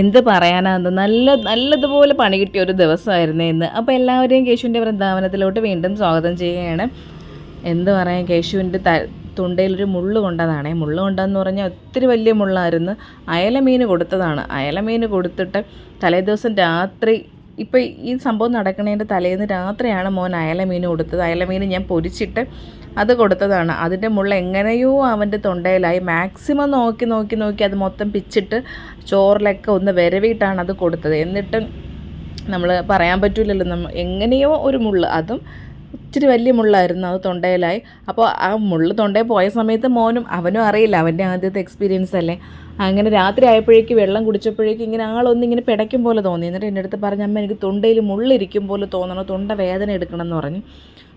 എന്ത് പറയാനാന്ന് നല്ല നല്ലതുപോലെ പണി കിട്ടിയ ഒരു ദിവസമായിരുന്നു ഇന്ന്. അപ്പോൾ എല്ലാവരെയും കേശുവിന്റെ വൃന്ദാവനത്തിലോട്ട് വീണ്ടും സ്വാഗതം ചെയ്യുകയാണ്. എന്ത് പറയാൻ കേശുവിന്റെ ത തുണ്ടയിലൊരു മുള്ള് കൊണ്ടതാണേ. മുള്ള് കൊണ്ടതെന്ന് പറഞ്ഞാൽ ഒത്തിരി വലിയ മുള്ളായിരുന്നു. അയല മീൻ കൊടുത്തതാണ്. അയലമീൻ മീൻ കൊടുത്തിട്ട് തലേദിവസം രാത്രി ഇപ്പോൾ ഈ സംഭവം നടക്കുന്നതിന്റെ തലേന്ന് രാത്രിയാണ് മോൻ അയലമീൻ കൊടുത്തത്. അയലമീൻ ഞാൻ പൊരിച്ചിട്ട് അത് കൊടുത്തതാണ്. അതിന്റെ മുള്ള എങ്ങനെയോ അവന്റെ തൊണ്ടയിലായി മാക്സിമം നോക്കി നോക്കി നോക്കി അത് മൊത്തം പിച്ചിട്ട് ചോറിലൊക്കെ ഒന്ന് വിരവിയിട്ടാണ് അത് കൊടുത്തത്. എന്നിട്ടും നമ്മൾ പറയാൻ പറ്റില്ലല്ലോ നമ്മൾ എങ്ങനെയോ ഒരു മുള്ള് അതും ഇച്ചിരി വലിയ മുള്ളായിരുന്നു അത് തൊണ്ടയിലായി. അപ്പോൾ ആ മുള്ള് തൊണ്ടയിൽ പോയ സമയത്ത് മോനും അവനും അറിയില്ല അവന്റെ ആദ്യത്തെ എക്സ്പീരിയൻസ് അല്ലേ? അങ്ങനെ രാത്രി ആയപ്പോഴേക്ക് വെള്ളം കുടിച്ചപ്പോഴേക്കും ഇങ്ങനെ ആളൊന്ന് ഇങ്ങനെ പിടയ്ക്കും പോലെ തോന്നി. എന്നിട്ട് എന്റെ അടുത്ത് പറഞ്ഞ അമ്മ എനിക്ക് തൊണ്ടയിൽ മുള്ളിരിക്കും പോലെ തോന്നണം തൊണ്ട വേദന എടുക്കണം എന്ന് പറഞ്ഞു.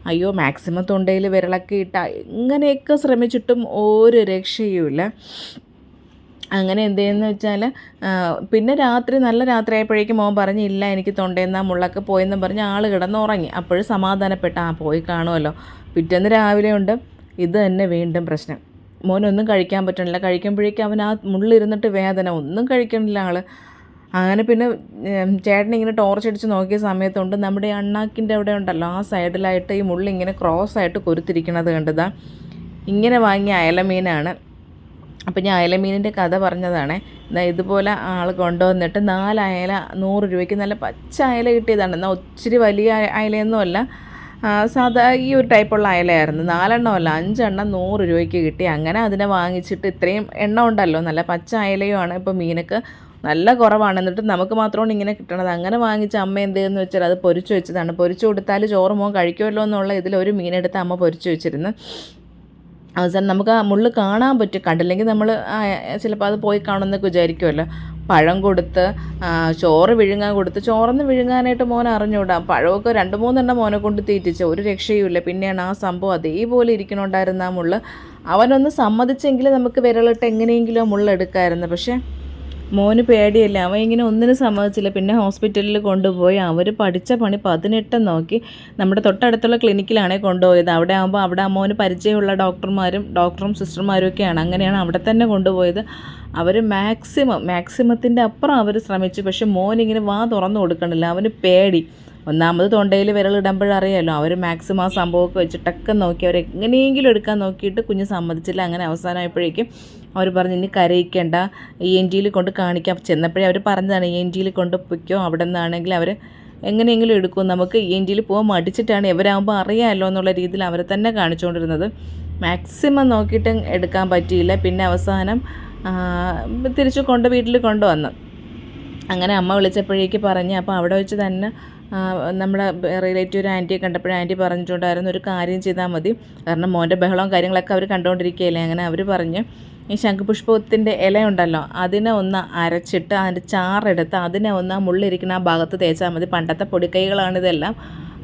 അയ്യോ മാക്സിമം തൊണ്ടയിൽ വിരളൊക്കെ ഇട്ട ഇങ്ങനെയൊക്കെ ശ്രമിച്ചിട്ടും ഒരു രക്ഷയുമില്ല. അങ്ങനെ എന്തെന്ന് വെച്ചാൽ പിന്നെ രാത്രി നല്ല രാത്രി ആയപ്പോഴേക്കും മോൻ പറഞ്ഞു ഇല്ല എനിക്ക് തൊണ്ടയിൽ നിന്ന് മുള്ളൊക്കെ പോയെന്നും പറഞ്ഞ് ആൾ കിടന്നുറങ്ങി. അപ്പോഴും സമാധാനപ്പെട്ട ആ പോയി കാണുമല്ലോ. പിറ്റേന്ന് രാവിലെ ഉണ്ട്. ഇത് തന്നെ വീണ്ടും പ്രശ്നം. മോനൊന്നും കഴിക്കാൻ പറ്റണില്ല. കഴിക്കുമ്പോഴേക്കും അവൻ ആ മുള്ളിരുന്നിട്ട് വേദന. ഒന്നും കഴിക്കണില്ല ആൾ അങ്ങനെ പിന്നെ ചേട്ടൻ ഇങ്ങനെ ടോർച്ച് അടിച്ച് നോക്കിയ സമയത്തുണ്ട്. നമ്മുടെ അണ്ണാക്കിന്റെ അവിടെ ഉണ്ടല്ലോ ആ സൈഡിലായിട്ട് ഈ മുള്ളി ഇങ്ങനെ ക്രോസ് ആയിട്ട് കൊരുത്തിരിക്കണത് കണ്ടതാ. ഇങ്ങനെ വാങ്ങിയ അയലമീനാണ്. അപ്പം ഞാൻ അയലമീനിന്റെ കഥ പറഞ്ഞതാണ്. ഇതുപോലെ ആൾ കൊണ്ടുവന്നിട്ട് നാല് അയല നൂറ് രൂപയ്ക്ക് നല്ല പച്ച അയല കിട്ടിയതാണ്. എന്നാൽ ഒത്തിരി വലിയ അയലയൊന്നുമല്ല. സാധാ ഈ ഒരു ടൈപ്പുള്ള അയലയായിരുന്നു. നാലെണ്ണമല്ല അഞ്ചെണ്ണം നൂറ് രൂപയ്ക്ക് കിട്ടി. അങ്ങനെ അതിനെ വാങ്ങിച്ചിട്ട് ഇത്രയും എണ്ണം ഉണ്ടല്ലോ. നല്ല പച്ച അയലയുമാണ് ഇപ്പോൾ മീനൊക്കെ. നല്ല കുറവാണ്. എന്നിട്ട് നമുക്ക് മാത്രമാണ് ഇങ്ങനെ കിട്ടണത്. അങ്ങനെ വാങ്ങിച്ച അമ്മ എന്ത് ചെയ്യുന്നു വെച്ചാൽ അത് പൊരിച്ചു വെച്ചതാണ്. പൊരിച്ചു കൊടുത്താൽ ചോറ് മോൻ കഴിക്കുമല്ലോ എന്നുള്ള ഇതിൽ ഒരു മീനെടുത്ത് അമ്മ പൊരിച്ചു വെച്ചിരുന്നു. അവസാനം നമുക്ക് ആ മുള്ള് കാണാൻ പറ്റും. കണ്ടില്ലെങ്കിൽ നമ്മൾ ചിലപ്പോൾ അത് പോയി കാണുമെന്നൊക്കെ വിചാരിക്കുമല്ലോ. പഴം കൊടുത്ത് ചോറ് വിഴുങ്ങാൻ കൊടുത്ത്. ചോറന്ന് വിഴുങ്ങാനായിട്ട് മോൻ അറിഞ്ഞൂടാ പഴമൊക്കെ രണ്ട് മൂന്നെണ്ണം മോനെ കൊണ്ട് തീറ്റിച്ച്. ഒരു രക്ഷയുമില്ല. പിന്നെയാണ് ആ സംഭവം അതേപോലെ ഇരിക്കണുണ്ടായിരുന്ന ആ മുള്ള്. അവനൊന്ന് സമ്മതിച്ചെങ്കിൽ നമുക്ക് വിരലിട്ട് എങ്ങനെയെങ്കിലും ആ മുള്ള എടുക്കാമായിരുന്നു. പക്ഷേ മോന് പേടിയല്ല? അവൻ ഇങ്ങനെ ഒന്നിനും സമ്മതിച്ചില്ല. പിന്നെ ഹോസ്പിറ്റലിൽ കൊണ്ടുപോയി അവർ പഠിച്ച പണി പതിനെട്ടും നോക്കി. നമ്മുടെ തൊട്ടടുത്തുള്ള ക്ലിനിക്കിലാണേ കൊണ്ടുപോയത്. അവിടെ ആകുമ്പോൾ അവിടെ മോന് പരിചയമുള്ള ഡോക്ടർമാരും ഡോക്ടറും സിസ്റ്റർമാരും ഒക്കെയാണ്. അങ്ങനെയാണ് അവിടെ തന്നെ കൊണ്ടുപോയത്. അവർ മാക്സിമം മാക്സിമത്തിന്റെ അപ്പുറം അവർ ശ്രമിച്ചു. പക്ഷെ മോനിങ്ങനെ വാ തുറന്നു കൊടുക്കണില്ല. അവന് പേടി. ഒന്നാമത് തൊണ്ടയിൽ വിരലിടുമ്പോഴറിയാമല്ലോ അവർ മാക്സിമം ആ സംഭവമൊക്കെ വെച്ചിട്ടൊക്കെ നോക്കി. അവർ എങ്ങനെയെങ്കിലും എടുക്കാൻ നോക്കിയിട്ട് കുഞ്ഞ് സമ്മതിച്ചില്ല. അങ്ങനെ അവസാനമായപ്പോഴേക്കും അവർ പറഞ്ഞു ഇനി കരയിക്കേണ്ട. ഇ എൻ ജിയിൽ കൊണ്ട് കാണിക്കാം. ചെന്നപ്പോഴേ അവർ പറഞ്ഞതാണ് ഇ എൻ ജിയിൽ കൊണ്ട് പൊയ്ക്കോ അവിടെ നിന്നാണെങ്കിൽ അവർ എങ്ങനെയെങ്കിലും എടുക്കും. നമുക്ക് ഇ എൻ ജിയിൽ പോകാൻ മടിച്ചിട്ടാണ് ഇവരാകുമ്പോൾ അറിയാമല്ലോ എന്നുള്ള രീതിയിൽ അവരെ തന്നെ കാണിച്ചുകൊണ്ടിരുന്നത്. മാക്സിമം നോക്കിയിട്ട് എടുക്കാൻ പറ്റിയില്ല. പിന്നെ അവസാനം തിരിച്ചു കൊണ്ട് വീട്ടിൽ കൊണ്ടുവന്നു. അങ്ങനെ അമ്മ വിളിച്ചപ്പോഴേക്ക് പറഞ്ഞ് അപ്പോൾ അവിടെ വെച്ച് തന്നെ നമ്മുടെ റിലേറ്റീവ് ഒരു ആന്റിയെ കണ്ടപ്പോൾ ആന്റി പറഞ്ഞിട്ടുണ്ടായിരുന്നു ഒരു കാര്യം ചെയ്താൽ മതി. കാരണം മോന്റെ ബഹളവും കാര്യങ്ങളൊക്കെ അവർ കണ്ടുകൊണ്ടിരിക്കുകയല്ലേ? അങ്ങനെ അവർ പറഞ്ഞ് ഈ ശംഖുപുഷ്പത്തിന്റെ ഇലയുണ്ടല്ലോ അതിനെ ഒന്ന് അരച്ചിട്ട് അതിന്റെ ചാറെടുത്ത് അതിനെ ഒന്ന് ആ മുള്ളിരിക്കുന്ന ആ ഭാഗത്ത് തേച്ചാൽ മതി. പണ്ടത്തെ പൊടിക്കൈകളാണ് ഇതെല്ലാം.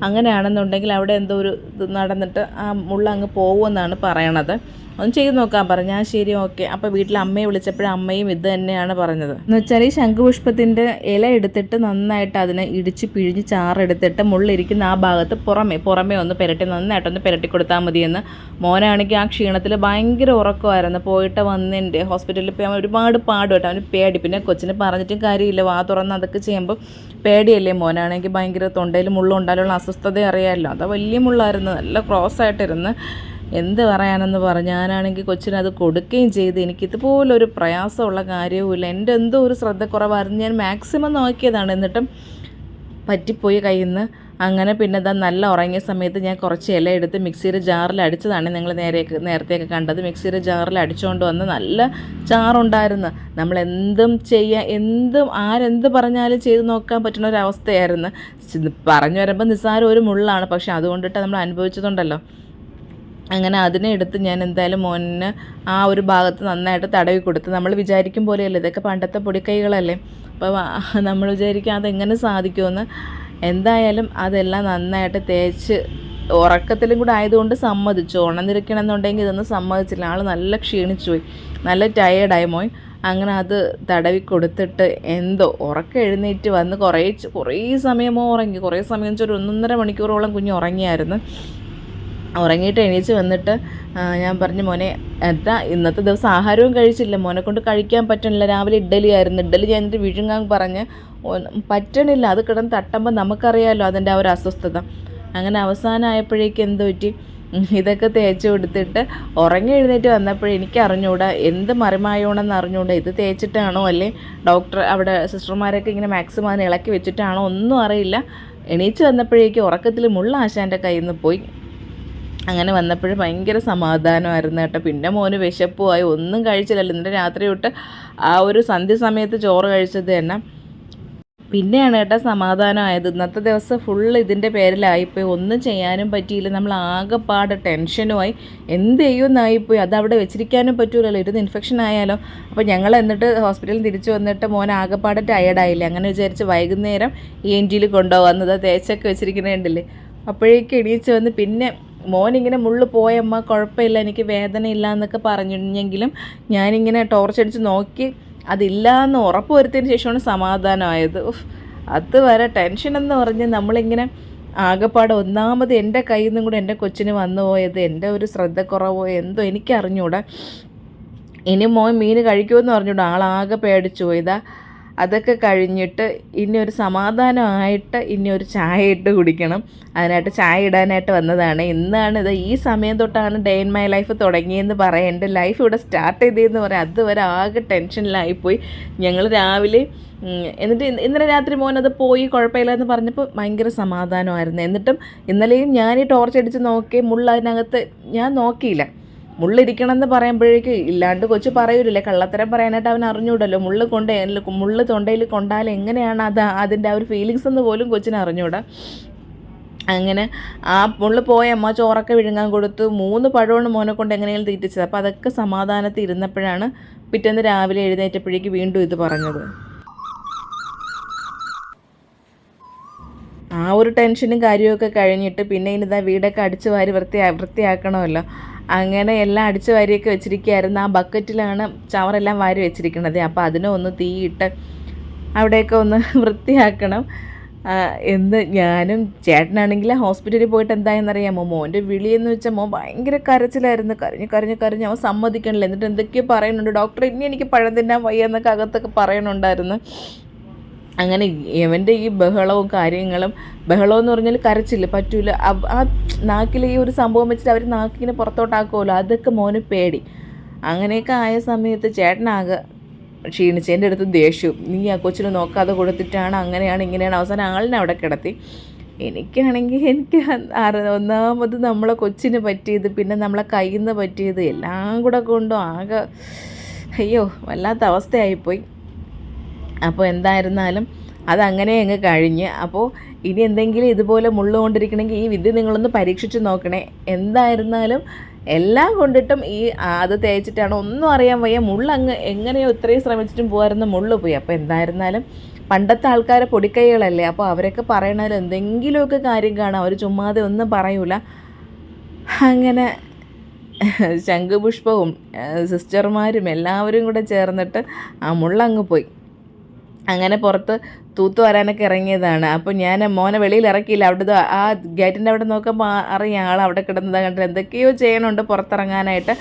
അങ്ങനെയാണെന്നുണ്ടെങ്കിൽ അവിടെ എന്തോ ഒരു ഇത് നടന്നിട്ട് ആ മുള്ള അങ്ങ് പോകുമെന്നാണ് പറയണത്. ഒന്ന് ചെയ്ത് നോക്കാൻ പറഞ്ഞു ഞാൻ ശരി ഓക്കെ. അപ്പോൾ വീട്ടിൽ അമ്മയെ വിളിച്ചപ്പോഴും അമ്മയും ഇത് തന്നെയാണ് പറഞ്ഞത്. എന്ന് വെച്ചാൽ ഈ ശംഖുപുഷ്പത്തിന്റെ ഇല എടുത്തിട്ട് നന്നായിട്ട് അതിനെ ഇടിച്ച് പിഴിഞ്ഞ് ചാറെടുത്തിട്ട് മുള്ളിരിക്കുന്ന ആ ഭാഗത്ത് പുറമേ പുറമേ ഒന്ന് പുരട്ടി നന്നായിട്ടൊന്ന് പുരട്ടി കൊടുത്താൽ മതിയെന്ന് മോനാണെങ്കിൽ ആ ക്ഷീണത്തിൽ ഭയങ്കര ഉറക്കമായിരുന്നു. പോയിട്ട് വന്നിട്ട് ഹോസ്പിറ്റലിൽ പോയി അവൻ ഒരുപാട് പാടുപെട്ടു അവന് പേടി. പിന്നെ കൊച്ചിന് പറഞ്ഞിട്ടും കാര്യമില്ല. വാ തുറന്ന് അതൊക്കെ ചെയ്യുമ്പോൾ പേടിയല്ലേ മോനാണെങ്കിൽ ഭയങ്കര തൊണ്ടയിൽ മുള്ളുണ്ടാലുള്ള അസ്വസ്ഥത അറിയാമല്ലോ. അതാ വലിയ മുള്ളായിരുന്നു. നല്ല ക്രോസ് ആയിട്ടിരുന്ന് എന്ത് പറയാനെന്ന് പറഞ്ഞാനാണെങ്കിൽ ഞാനാണെങ്കിൽ കൊച്ചിന് അത് കൊടുക്കുകയും ചെയ്ത് എനിക്ക് ഇതുപോലൊരു പ്രയാസമുള്ള കാര്യവുമില്ല. എന്റെ എന്തോ ഒരു ശ്രദ്ധക്കുറവായിരുന്നു. ഞാൻ മാക്സിമം നോക്കിയതാണ്. എന്നിട്ടും പറ്റിപ്പോയി കയ്യിൽ നിന്ന് അങ്ങനെ പിന്നെ ഇതാ നല്ല ഉറങ്ങിയ സമയത്ത് ഞാൻ കുറച്ച് ഇല എടുത്ത് മിക്സിയുടെ ജാറിൽ അടിച്ചതാണ് നിങ്ങൾ നേരെ നേരത്തെയൊക്കെ കണ്ടത്. മിക്സിയുടെ ജാറിൽ അടിച്ചുകൊണ്ട് വന്ന് നല്ല ചാറുണ്ടായിരുന്നു. നമ്മൾ എന്തും ചെയ്യുക എന്തും ആരെന്ത് പറഞ്ഞാലും ചെയ്ത് നോക്കാൻ പറ്റുന്ന ഒരു അവസ്ഥയായിരുന്നു. പറഞ്ഞു വരുമ്പോൾ നിസ്സാരം ഒരു മുള്ളാണ്. പക്ഷെ അതുകൊണ്ടിട്ട് നമ്മൾ അനുഭവിച്ചതുണ്ടല്ലോ. അങ്ങനെ അതിനെ എടുത്ത് ഞാൻ എന്തായാലും മോനിന് ആ ഒരു ഭാഗത്ത് നന്നായിട്ട് തടവി കൊടുത്ത്. നമ്മൾ വിചാരിക്കും പോലെയല്ല ഇതൊക്കെ പണ്ടത്തെ പൊടിക്കൈകളല്ലേ. അപ്പോൾ നമ്മൾ വിചാരിക്കും അതെങ്ങനെ സാധിക്കുമെന്ന്. എന്തായാലും അതെല്ലാം നന്നായിട്ട് തേച്ച് ഉറക്കത്തിലും കൂടെ ആയതുകൊണ്ട് സമ്മതിച്ചു. ഉണന്നിരിക്കണം എന്നുണ്ടെങ്കിൽ ഇതൊന്നും സമ്മതിച്ചില്ല. ആൾ നല്ല ക്ഷീണിച്ചു പോയി നല്ല ടയേർഡായി പോയി അങ്ങനെ അത് തടവി കൊടുത്തിട്ട് എന്തോ ഉറക്കം എഴുന്നേറ്റ് വന്ന് കുറേ കുറേ സമയമോ ഉറങ്ങി. കുറേ സമയം വെച്ചാൽ ഒരു ഒന്നൊന്നര മണിക്കൂറോളം കുഞ്ഞ് ഉറങ്ങിയായിരുന്നു. ഉറങ്ങിയിട്ട് എണീച്ച് വന്നിട്ട് ഞാൻ പറഞ്ഞു മോനെ എന്താ ഇന്നത്തെ ദിവസം ആഹാരവും കഴിച്ചില്ല. മോനെ കൊണ്ട് കഴിക്കാൻ പറ്റണില്ല. രാവിലെ ഇഡ്ഡലി ആയിരുന്നു. ഇഡ്ഡലി കഴിഞ്ഞിട്ട് വിഴുങ്ങാൻ പറഞ്ഞ് പറ്റണില്ല. അത് കിടന്ന് തട്ടുമ്പോൾ നമുക്കറിയാമല്ലോ അതിന്റെ ആ ഒരു അസ്വസ്ഥത. അങ്ങനെ അവസാനമായപ്പോഴേക്കും എന്ത് പറ്റി? ഇതൊക്കെ തേച്ച് കൊടുത്തിട്ട് ഉറങ്ങി എഴുന്നേറ്റ് വന്നപ്പോഴേ എനിക്ക് അറിഞ്ഞൂടാ. എന്ത് മറിമായോണെന്ന് അറിഞ്ഞൂടാ. ഇത് തേച്ചിട്ടാണോ? അല്ലേ? ഡോക്ടർ അവിടെ സിസ്റ്റർമാരൊക്കെ ഇങ്ങനെ മാക്സിമം അതിന് ഇളക്കി വെച്ചിട്ടാണോ? ഒന്നും അറിയില്ല. എണീച്ച് വന്നപ്പോഴേക്കും ഉറക്കത്തിൽ മുള്ള ആശാന്റെ കയ്യിൽ നിന്ന് പോയി. അങ്ങനെ വന്നപ്പോൾ ഭയങ്കര സമാധാനമായിരുന്നു കേട്ടോ. പിന്നെ മോന് വിശപ്പുമായി ഒന്നും കഴിച്ചില്ലല്ലോ. ഇന്നലെ രാത്രി തൊട്ട് ആ ഒരു സന്ധ്യ സമയത്ത് ചോറ് കഴിച്ചത് തന്നെ. പിന്നെയാണ് കേട്ടോ സമാധാനമായത്. ഇന്നത്തെ ദിവസം ഫുള്ള് ഇതിന്റെ പേരിലായിപ്പോയി. ഒന്നും ചെയ്യാനും പറ്റിയില്ല. നമ്മൾ ആകെപ്പാട് ടെൻഷനുമായി. എന്ത് ചെയ്യുമെന്നായിപ്പോയി. അത് അവിടെ വെച്ചിരിക്കാനും പറ്റൂലല്ലോ. ഇരുന്ന് ഇൻഫെക്ഷൻ ആയാലോ. അപ്പോൾ ഞങ്ങൾ എന്നിട്ട് ഹോസ്പിറ്റലിൽ തിരിച്ചു വന്നിട്ട് മോൻ ആകെപ്പാട് ടയേർഡായില്ല അങ്ങനെ വിചാരിച്ച് വൈകുന്നേരം ഇ എൻ ജിയിൽ കൊണ്ടുപോകുന്നത് തേച്ചൊക്കെ വെച്ചിരിക്കണേണ്ടില്ലേ അപ്പോഴേക്കും എണീച്ച് വന്ന് പിന്നെ മോൻ ഇങ്ങനെ മുള്ളു പോയമ്മ കുഴപ്പമില്ല എനിക്ക് വേദനയില്ല എന്നൊക്കെ പറഞ്ഞിരുന്നെങ്കിലും ഞാനിങ്ങനെ ടോർച്ചടിച്ച് നോക്കി അതില്ല എന്ന് ഉറപ്പ് വരുത്തിയതിന് ശേഷമാണ് സമാധാനമായത്. അത് അതുവരെ ടെൻഷൻ എന്ന് പറഞ്ഞ് നമ്മളിങ്ങനെ ആകെപ്പാട് ഒന്നാമത് എന്റെ കയ്യിൽ നിന്നും കൂടെ എന്റെ കൊച്ചിന് വന്നു പോയത് എന്റെ ഒരു ശ്രദ്ധക്കുറവോ എന്തോ എനിക്കറിഞ്ഞൂടാ. ഇനി മോൻ മീൻ കഴിക്കുമെന്ന് പറഞ്ഞുകൂടാ ആളാകെ പേടിച്ചു പോയതാ. അതൊക്കെ കഴിഞ്ഞിട്ട് ഇനി ഒരു സമാധാനമായിട്ട് ഇനി ഒരു ചായ ഇട്ട് കുടിക്കണം. അതിനായിട്ട് ചായ ഇടാനായിട്ട് വന്നതാണ്. ഇന്നാണ് ഇത് ഈ സമയം തൊട്ടാണ് ഡേ ഇൻ മൈ ലൈഫ് തുടങ്ങിയെന്ന് പറയാം എന്റെ ലൈഫ് ഇവിടെ സ്റ്റാർട്ട് ചെയ്തതെന്ന് പറയാം അതുവരെ ആകെ ടെൻഷനിലായിപ്പോയി ഞങ്ങൾ രാവിലെ എന്നിട്ട് ഇന്നലെ രാത്രി മോൻ അത് പോയി കുഴപ്പമില്ല എന്ന് പറഞ്ഞപ്പോൾ ഭയങ്കര സമാധാനമായിരുന്നു. എന്നിട്ടും ഇന്നലെയും ഞാൻ ഈ ടോർച്ച് അടിച്ച് നോക്കി മുള്ള അതിനകത്ത് ഞാൻ നോക്കിയില്ല. മുള്ളിരിക്കണം എന്ന് പറയുമ്പോഴേക്ക് ഇല്ലാണ്ട് കൊച്ചു പറയൂലേ കള്ളത്തരം പറയാനായിട്ട് അവൻ അറിഞ്ഞൂടല്ലോ. മുള്ള് കൊണ്ട് മുള്ള് തൊണ്ടയിൽ കൊണ്ടാൽ എങ്ങനെയാണ് അത് അതിന്റെ ആ ഒരു ഫീലിങ്സ് എന്ന് പോലും കൊച്ചിന് അറിഞ്ഞൂടാ. അങ്ങനെ ആ മുള്ള് പോയ അമ്മ ചോറൊക്കെ വിഴുങ്ങാൻ കൊടുത്തു മൂന്ന് പഴമാണ് മോനെ കൊണ്ട് എങ്ങനെയാണ് തീറ്റിച്ചത്. അപ്പോൾ അതൊക്കെ സമാധാനത്തിൽ ഇരുന്നപ്പോഴാണ് പിറ്റേന്ന് രാവിലെ എഴുന്നേറ്റപ്പോഴേക്ക് വീണ്ടും ഇത് പറഞ്ഞത്. ആ ഒരു ടെൻഷനും കാര്യമൊക്കെ കഴിഞ്ഞിട്ട് പിന്നെ ഇനിതാ വീടൊക്കെ അടിച്ചു വാരി വൃത്തിയാ വൃത്തിയാക്കണമല്ലോ. അങ്ങനെ എല്ലാം അടിച്ച് വാരിയൊക്കെ വെച്ചിരിക്കുകയായിരുന്നു. ആ ബക്കറ്റിലാണ് ചവറെല്ലാം വാരി വെച്ചിരിക്കുന്നത്. അപ്പോൾ അതിനെ ഒന്ന് തീയിട്ട് അവിടെയൊക്കെ ഒന്ന് വൃത്തിയാക്കണം. എന്ന് ഞാനും ചേട്ടനാണെങ്കിൽ ഹോസ്പിറ്റലിൽ പോയിട്ട് എന്തായെന്നറിയാമോ? മോന്റെ വിളിയെന്ന് വെച്ചാൽ മോൻ ഭയങ്കര കരച്ചിലായിരുന്നു. കരഞ്ഞ് കരഞ്ഞ് കരഞ്ഞ് അവൻ സമ്മതിക്കണില്ല. എന്നിട്ട് എന്തൊക്കെയോ പറയുന്നുണ്ട്. ഡോക്ടർ ഇനി എനിക്ക് പഴം തിന്നാൻ വയ്യ എന്നൊക്കെ അകത്തൊക്കെ പറയണുണ്ടായിരുന്നു. അങ്ങനെ ഇവന്റെ ഈ ബഹളവും കാര്യങ്ങളും ബഹളം എന്ന് പറഞ്ഞാൽ കരച്ചില്ല പറ്റൂല. ആ നാക്കിൽ ഈ ഒരു സംഭവം വെച്ചിട്ട് അവർ നാക്കിങ്ങനെ പുറത്തോട്ടാക്കുമല്ലോ അതൊക്കെ മോന് പേടി. അങ്ങനെയൊക്കെ ആയ സമയത്ത് ചേട്ടനാകെ ക്ഷീണിച്ച് എന്റെ അടുത്ത് ദേഷ്യവും നീ ആ കൊച്ചിനെ നോക്കാതെ കൊടുത്തിട്ടാണ് അങ്ങനെയാണ് ഇങ്ങനെയാണ്. അവസാനം ആളിനെ അവിടെ കിടത്തി. എനിക്കാണെങ്കിൽ എനിക്ക് ഒന്നാമത് നമ്മളെ കൊച്ചിന് പറ്റിയത് പിന്നെ നമ്മളെ കയ്യിൽ നിന്ന് പറ്റിയത് എല്ലാം കൂടെ കൊണ്ടും ആകെ അയ്യോ വല്ലാത്ത അവസ്ഥയായിപ്പോയി. അപ്പോൾ എന്തായിരുന്നാലും അതങ്ങനെ അങ്ങ് കഴിഞ്ഞ്. അപ്പോൾ ഇനി എന്തെങ്കിലും ഇതുപോലെ മുള്ളു കൊണ്ടിരിക്കണമെങ്കിൽ ഈ വിദ്യ നിങ്ങളൊന്ന് പരീക്ഷിച്ച് നോക്കണേ. എന്തായിരുന്നാലും എല്ലാം കൊണ്ടിട്ടും ഈ അത് തേച്ചിട്ടാണ്. ഒന്നും അറിയാൻ വയ്യ. മുള്ളങ്ങ് എങ്ങനെയോ ഇത്രയും ശ്രമിച്ചിട്ടും പോകാറുന്ന മുള്ള് പോയി. അപ്പോൾ എന്തായിരുന്നാലും പണ്ടത്തെ ആൾക്കാരെ പൊടിക്കൈകളല്ലേ. അപ്പോൾ അവരൊക്കെ പറയണതിൽ എന്തെങ്കിലുമൊക്കെ കാര്യം കാണാം. അവർ ചുമ്മാതെ ഒന്നും പറയൂല. അങ്ങനെ ശംഖുപുഷ്പവും സിസ്റ്റർമാരും എല്ലാവരും കൂടെ ചേർന്നിട്ട് ആ മുള്ളങ്ങ് പോയി. അങ്ങനെ പുറത്ത് തൂത്തു വരാനൊക്കെ ഇറങ്ങിയതാണ്. അപ്പോൾ ഞാൻ മോനെ വെളിയിൽ ഇറക്കിയില്ല. അവിടെ ആ ഗേറ്റിന്റെ അവിടെ നോക്കുമ്പോൾ അറിയാം ആൾ അവിടെ കിടന്നത് കണ്ടിട്ട് എന്തൊക്കെയോ ചെയ്യണുണ്ട് പുറത്തിറങ്ങാനായിട്ട്.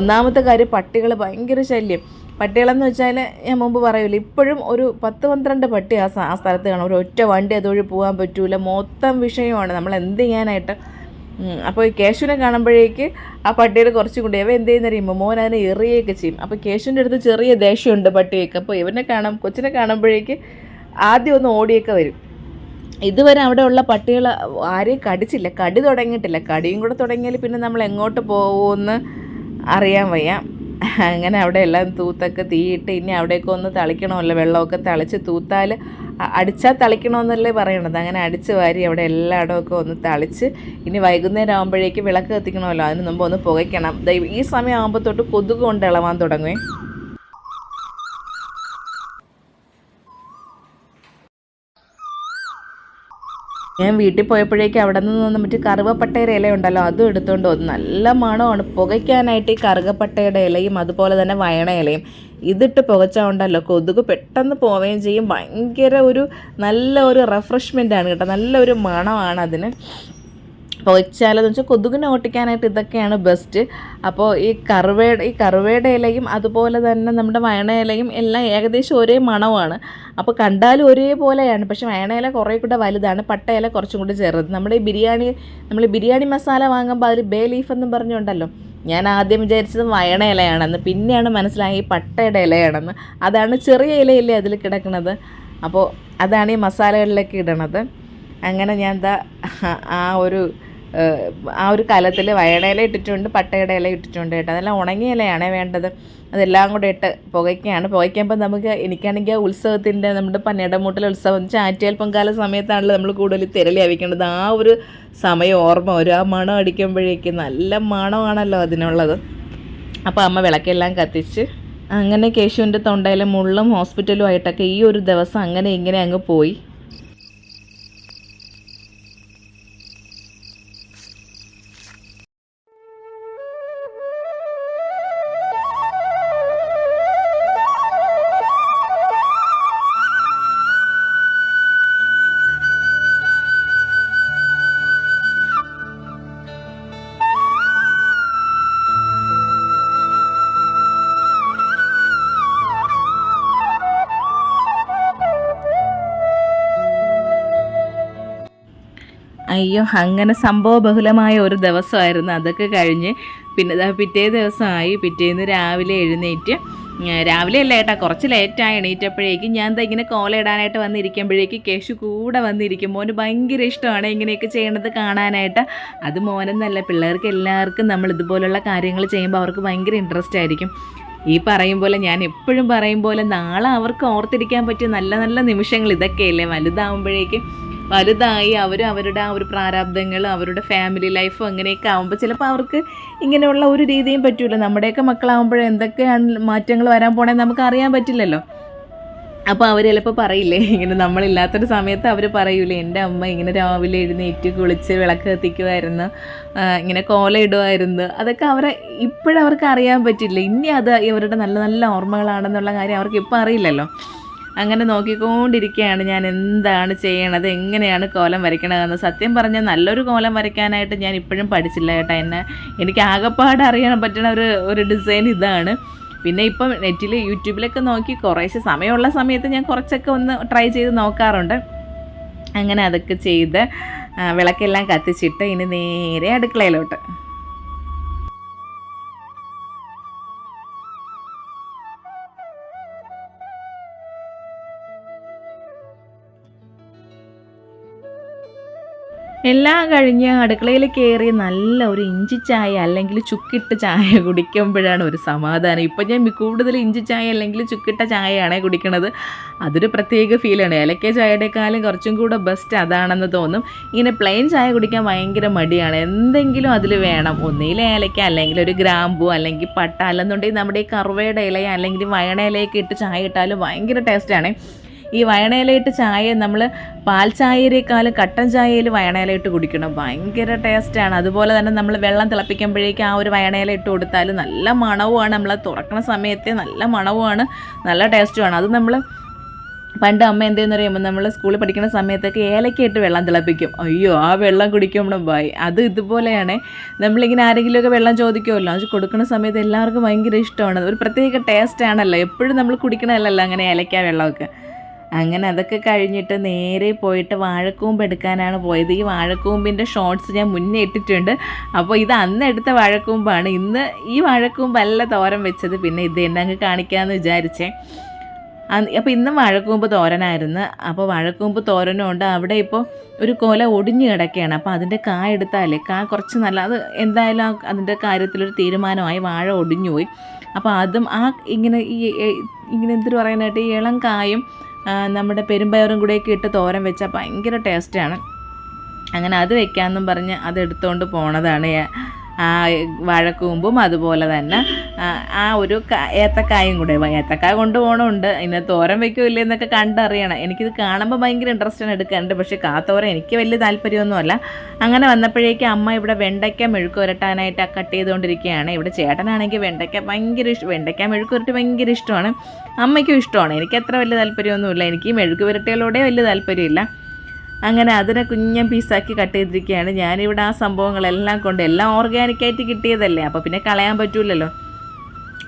ഒന്നാമത്തെ കാര്യം പട്ടികൾ ഭയങ്കര ശല്യം. പട്ടികളെന്ന് വെച്ചാൽ ഞാൻ മുമ്പ് പറയൂല ഇപ്പോഴും ഒരു പത്ത് പന്ത്രണ്ട് പട്ടി ആ സ്ഥലത്ത് കാണും. ഒരു ഒറ്റ വണ്ടി അതുവഴി പോകാൻ പറ്റൂല. മൊത്തം വിഷയമാണ്. നമ്മൾ എന്ത് ചെയ്യാനായിട്ട് അപ്പോൾ കേശുവിനെ കാണുമ്പോഴേക്ക് ആ പട്ടിയുടെ കുറച്ചും കൂടി ഇവ എന്ത് ചെയ്യുന്നറിയുമ്പോൾ മോൻ അതിനെ എറിയുകയൊക്കെ ചെയ്യും. അപ്പോൾ കേശുവിന്റെ അടുത്ത് ചെറിയ ദേഷ്യമുണ്ട് പട്ടിയൊക്കെ. അപ്പോൾ ഇവനെ കാണാം കൊച്ചിനെ കാണുമ്പോഴേക്ക് ആദ്യം ഒന്ന് ഓടിയൊക്കെ വരും. ഇതുവരെ അവിടെ ഉള്ള പട്ടികൾ ആരെയും കടിച്ചില്ല. കടി തുടങ്ങിയിട്ടില്ല. കടിയും കൂടെ തുടങ്ങിയാൽ പിന്നെ നമ്മൾ എങ്ങോട്ട് പോകുമെന്ന് അറിയാൻ വയ്യ. അങ്ങനെ അവിടെ എല്ലാം തൂത്തൊക്കെ തീയിട്ട് ഇനി അവിടെയൊക്കെ ഒന്ന് തളിക്കണമല്ലോ വെള്ളമൊക്കെ തളിച്ച് തൂത്താൽ അടിച്ചാൽ തളിക്കണമെന്നല്ലേ പറയണത്. അങ്ങനെ അടിച്ച് വാരി അവിടെ എല്ലായിടമൊക്കെ ഒന്ന് തളിച്ച് ഇനി വൈകുന്നേരം ആകുമ്പോഴേക്ക് വിളക്ക് കത്തിക്കണമല്ലോ. അതിന് മുമ്പ് ഒന്ന് പുകയ്ക്കണം. ഈ സമയം ആകുമ്പോൾ തൊട്ട് കൊതുക് കൊണ്ട് ഇളവാൻ തുടങ്ങുവേ. ഞാൻ വീട്ടിൽ പോയപ്പോഴേക്ക് അവിടെ നിന്ന് വന്നിട്ട് കറുവപ്പട്ടയുടെ ഇല ഉണ്ടല്ലോ അതും എടുത്തുകൊണ്ട് വന്നു. നല്ല മണമാണ്. പുകയ്ക്കാനായിട്ട് ഈ കറുകപ്പട്ടയുടെ ഇലയും അതുപോലെ തന്നെ വയണ ഇലയും ഇതിട്ട് പുകച്ചാൽ ഉണ്ടല്ലോ കൊതുക് പെട്ടെന്ന് പോവുകയും ചെയ്യും. ഭയങ്കര ഒരു നല്ല ഒരു റിഫ്രഷ്മെന്റ് ആണ് കേട്ടോ. നല്ലൊരു മണമാണ് അതിന്. പൊയ്ച്ചാലെന്ന് വെച്ചാൽ കൊതുകിനെ ഓട്ടിക്കാനായിട്ട് ഇതൊക്കെയാണ് ബെസ്റ്റ് അപ്പോൾ ഈ കറുവയുടെ ഈ കറുവയുടെ ഇലയും അതുപോലെ തന്നെ നമ്മുടെ വയണ ഇലയും എല്ലാം ഏകദേശം ഒരേ മണമാണ്. അപ്പോൾ കണ്ടാലും ഒരേപോലെയാണ്. പക്ഷേ വയണ ഇല കുറേ കൂടെ വലുതാണ്. പട്ട ഇല കുറച്ചും കൂടി ചെറുത്. നമ്മുടെ ഈ ബിരിയാണി നമ്മൾ ബിരിയാണി മസാല വാങ്ങുമ്പോൾ അതിൽ ബേ ലീഫ് എന്നും പറഞ്ഞുണ്ടല്ലോ ഞാൻ ആദ്യം വിചാരിച്ചത് വയണ ഇലയാണെന്ന്. പിന്നെയാണ് മനസ്സിലായി ഈ പട്ടയുടെ ഇലയാണെന്ന്. അതാണ് ചെറിയ ഇലയില്ലേ അതിൽ കിടക്കുന്നത് അപ്പോൾ അതാണ് ഈ മസാലകളിലേക്ക് ഇടണത്. അങ്ങനെ ഞാൻ എന്താ ആ ഒരു ആ ഒരു കലത്തിൽ വയടയില ഇട്ടിട്ടുണ്ട് പട്ടയുടെ ഇല ഇട്ടിട്ടുണ്ട് കേട്ടോ. അതെല്ലാം ഉണങ്ങിയ ഇലയാണ് വേണ്ടത്. അതെല്ലാം കൂടെ ഇട്ട് പുകയ്ക്കുകയാണ്. പുകയ്ക്കുമ്പോൾ നമുക്ക് എനിക്കാണെങ്കിൽ ആ ഉത്സവത്തിന്റെ നമ്മുടെ പന്നിടമൂട്ടിലെ ഉത്സവം ചാറ്റിയാൽ പൊങ്കാല സമയത്താണല്ലോ നമ്മൾ കൂടുതൽ തിരളി അവിക്കേണ്ടത് ആ ഒരു സമയം ഓർമ്മ ഒരു ആ മണം അടിക്കുമ്പോഴേക്ക് നല്ല മണമാണല്ലോ അതിനുള്ളത്. അപ്പോൾ അമ്മ വിളക്കെല്ലാം കത്തിച്ച് അങ്ങനെ കേശുവിന്റെ തൊണ്ടയിലെ മുള്ളും ഹോസ്പിറ്റലും ആയിട്ടൊക്കെ ഈ ഒരു ദിവസം അങ്ങനെ ഇങ്ങനെ അങ്ങ് പോയി. അയ്യോ അങ്ങനെ സംഭവബഹുലമായ ഒരു ദിവസമായിരുന്നു. അതൊക്കെ കഴിഞ്ഞ് പിന്നെ പിറ്റേ ദിവസമായി. പിറ്റേന്ന് രാവിലെ എഴുന്നേറ്റ് രാവിലെ അല്ല ഏട്ടാ കുറച്ച് ലേറ്റായി എണീറ്റപ്പോഴേക്കും ഞാൻ എന്താ ഇങ്ങനെ കോല ഇടാനായിട്ട് വന്നിരിക്കുമ്പോഴേക്ക് കേശു കൂടെ വന്നിരിക്കും. മോന് ഭയങ്കര ഇഷ്ടമാണ് ഇങ്ങനെയൊക്കെ ചെയ്യണത് കാണാനായിട്ട്. അത് മോനെന്നല്ല പിള്ളേർക്ക് എല്ലാവർക്കും നമ്മൾ ഇതുപോലുള്ള കാര്യങ്ങൾ ചെയ്യുമ്പോൾ അവർക്ക് ഭയങ്കര ഇൻട്രസ്റ്റ് ആയിരിക്കും. ഈ പറയും പോലെ ഞാൻ എപ്പോഴും പറയും പോലെ നാളെ അവർക്ക് ഓർത്തിരിക്കാൻ പറ്റിയ നല്ല നല്ല നിമിഷങ്ങൾ ഇതൊക്കെയല്ലേ വലുതാവുമ്പോഴേക്കും. വലുതായി അവർ അവരുടെ ആ ഒരു പ്രാരാബ്ദങ്ങൾ അവരുടെ ഫാമിലി ലൈഫും അങ്ങനെയൊക്കെ ആകുമ്പോൾ ചിലപ്പോൾ അവർക്ക് ഇങ്ങനെയുള്ള ഒരു രീതിയും പറ്റില്ല നമ്മുടെയൊക്കെ മക്കളാകുമ്പോൾ എന്തൊക്കെയാണ് മാറ്റങ്ങൾ വരാൻ പോണേന്ന് നമുക്ക് അറിയാൻ പറ്റില്ലല്ലോ. അപ്പോൾ അവർ ചിലപ്പോൾ പറയില്ലേ ഇങ്ങനെ നമ്മളില്ലാത്തൊരു സമയത്ത് അവർ പറയൂലേ എന്റെ അമ്മ ഇങ്ങനെ രാവിലെ എഴുന്നേറ്റ് കുളിച്ച് വിളക്ക് കത്തിക്കുമായിരുന്നു ഇങ്ങനെ കോല ഇടുമായിരുന്നു അതൊക്കെ അവരെ ഇപ്പോഴവർക്ക് അറിയാൻ പറ്റില്ല. ഇനി അത് ഇവരുടെ നല്ല നല്ല ഓർമ്മകളാണെന്നുള്ള കാര്യം അവർക്ക് ഇപ്പം അറിയില്ലല്ലോ. അങ്ങനെ നോക്കിക്കൊണ്ടിരിക്കുകയാണ് ഞാൻ എന്താണ് ചെയ്യണത് എങ്ങനെയാണ് കോലം വരയ്ക്കണതെന്ന്. സത്യം പറഞ്ഞാൽ നല്ലൊരു കോലം വരയ്ക്കാനായിട്ട് ഞാൻ ഇപ്പോഴും പഠിച്ചില്ല കേട്ടോ. എന്നെ എനിക്ക് ആകെപ്പാട് അറിയാൻ പറ്റുന്ന ഒരു ഒരു ഡിസൈൻ ഇതാണ്. പിന്നെ ഇപ്പം നെറ്റിൽ യൂട്യൂബിലൊക്കെ നോക്കി കുറേശ്ശെ സമയമുള്ള സമയത്ത് ഞാൻ കുറച്ചൊക്കെ ഒന്ന് ട്രൈ ചെയ്ത് നോക്കാറുണ്ട്. അങ്ങനെ അതൊക്കെ ചെയ്ത് വിളക്കെല്ലാം കത്തിച്ചിട്ട് ഇനി നേരെ അടുക്കളയിലോട്ട്. എല്ലാം കഴിഞ്ഞ് അടുക്കളയിൽ കയറി നല്ല ഒരു ഇഞ്ചി ചായ അല്ലെങ്കിൽ ചുക്കിട്ട ചായ കുടിക്കുമ്പോഴാണ് ഒരു സമാധാനം. ഇപ്പം ഞാൻ കൂടുതൽ ഇഞ്ചി ചായ അല്ലെങ്കിൽ ചുക്കിട്ട ചായയാണ് കുടിക്കുന്നത് അതൊരു പ്രത്യേക ഫീലാണ്. ഏലക്ക ചായയുടെക്കാളും കുറച്ചും കൂടെ ബെസ്റ്റ് അതാണെന്ന് തോന്നും. ഇങ്ങനെ പ്ലെയിൻ ചായ കുടിക്കാൻ ഭയങ്കര മടിയാണ്. എന്തെങ്കിലും അതിൽ വേണം. ഒന്നിൽ ഏലക്ക അല്ലെങ്കിൽ ഒരു ഗ്രാമ്പു അല്ലെങ്കിൽ പട്ട അല്ലെന്നുണ്ടെങ്കിൽ നമ്മുടെ ഈ കറുവയുടെ ഇലയോ അല്ലെങ്കിൽ വയണ ഇലയൊക്കെ ഇട്ട് ചായ ഇട്ടാലും ഭയങ്കര ടേസ്റ്റാണ് ഈ വയണയിലയിട്ട് ചായ നമ്മൾ പാൽ ചായയേക്കാൾ കട്ടൻ ചായയിൽ വയണയിലയിട്ട് കുടിക്കണം. ഭയങ്കര ടേസ്റ്റാണ്. അതുപോലെ തന്നെ നമ്മൾ വെള്ളം തിളപ്പിക്കുമ്പോഴേക്കും ആ ഒരു വയണയില ഇട്ട് കൊടുത്താൽ നല്ല മണവുമാണ്. നമ്മൾ തുറക്കുന്ന സമയത്ത് നല്ല മണവുമാണ്. നല്ല ടേസ്റ്റുമാണ്. അത് നമ്മൾ പണ്ട് അമ്മ എന്തെന്ന് പറയുമ്പോൾ നമ്മൾ സ്കൂളിൽ പഠിക്കുന്ന സമയത്തൊക്കെ ഏലക്കായിട്ട് വെള്ളം തിളപ്പിക്കും. അയ്യോ ആ വെള്ളം കുടിക്കുമ്പോൾ ബൈ അത് ഇതുപോലെയാണ്. നമ്മളിങ്ങനെ ആരെങ്കിലുമൊക്കെ വെള്ളം ചോദിക്കുമല്ലോ അത് കൊടുക്കുന്ന സമയത്ത് എല്ലാവർക്കും ഭയങ്കര ഇഷ്ടമാണ്. ഒരു പ്രത്യേക ടേസ്റ്റ് ആണല്ലോ എപ്പോഴും നമ്മൾ കുടിക്കണമല്ലല്ലോ അങ്ങനെ ഏലക്ക വെള്ളമൊക്കെ. അങ്ങനെ അതൊക്കെ കഴിഞ്ഞിട്ട് നേരെ പോയിട്ട് വാഴക്കൂമ്പ് എടുക്കാനാണ് പോയത്. ഈ വാഴക്കൂമ്പിന്റെ ഷോർട്സ് ഞാൻ മുന്നേ ഇട്ടിട്ടുണ്ട്. അപ്പോൾ ഇത് അന്ന് എടുത്ത വാഴക്കൂമ്പാണ്. ഇന്ന് ഈ വാഴക്കൂമ്പല്ല തോരൻ വെച്ചത്. പിന്നെ ഇത് എന്നെ അങ്ങ് കാണിക്കാമെന്ന് വിചാരിച്ചേ. അപ്പോൾ ഇന്നും വാഴക്കൂമ്പ് തോരനായിരുന്നു. അപ്പോൾ വാഴക്കൂമ്പ് തോരനുണ്ട് അവിടെ ഇപ്പോൾ ഒരു കൊല ഒടിഞ്ഞു കിടക്കുകയാണ്. അപ്പോൾ അതിന്റെ കാ എടുത്താലേ കാ കുറച്ച് നല്ല അത് എന്തായാലും അതിന്റെ കാര്യത്തിലൊരു തീരുമാനമായി. വാഴ ഒടിഞ്ഞുപോയി. അപ്പോൾ അതും ആ ഇങ്ങനെ ഈ ഇങ്ങനെ എന്തിനു പറയാനായിട്ട് ഈ ഇളം കായും നമ്മുടെ പെരുമ്പയറും കൂടെയൊക്കെ ഇട്ട് തോരൻ വെച്ചാൽ ഭയങ്കര ടേസ്റ്റാണ്. അങ്ങനെ അത് വെക്കാമെന്നും പറഞ്ഞ് അത് എടുത്തുകൊണ്ട് പോണതാണ് ആ വാഴക്കൂമ്പും അതുപോലെ തന്നെ. ആ, ഒരു ഏത്തക്കായും കൂടെ ഏത്തക്കായ കൊണ്ടുപോകണമുണ്ട് ഇന്ന് തോരൻ വെക്കുമില്ല എന്നൊക്കെ കണ്ടറിയണം. എനിക്കിത് കാണുമ്പോൾ ഭയങ്കര ഇൻട്രസ്റ്റ് ആണ് എടുക്കാനുണ്ട് പക്ഷേ കാത്തോരൻ എനിക്ക് വലിയ താല്പര്യമൊന്നുമല്ല. അങ്ങനെ വന്നപ്പോഴേക്കും അമ്മ ഇവിടെ വെണ്ടയ്ക്ക മെഴുക്ക് പുരട്ടാനായിട്ട് കട്ട് ചെയ്തുകൊണ്ടിരിക്കുകയാണ് ഇവിടെ ചേട്ടനാണെങ്കിൽ വെണ്ടയ്ക്ക ഭയങ്കര ഇഷ്ടം വെണ്ടയ്ക്ക മെഴുക്ക് പുരട്ടി ഭയങ്കര ഇഷ്ടമാണ്. അമ്മയ്ക്കും ഇഷ്ടമാണ്. എനിക്ക് അത്ര വലിയ താല്പര്യമൊന്നുമില്ല. എനിക്ക് ഈ മെഴുക്ക് പുരട്ടികളോടെ വലിയ താല്പര്യമില്ല. അങ്ങനെ അതിനെ കുഞ്ഞൻ പീസാക്കി കട്ട് ചെയ്തിരിക്കുകയാണ്. ഞാനിവിടെ ആ സംഭവങ്ങളെല്ലാം കൊണ്ട് എല്ലാം ഓർഗാനിക്കായിട്ട് കിട്ടിയതല്ലേ. അപ്പോൾ പിന്നെ കളയാൻ പറ്റൂലല്ലോ.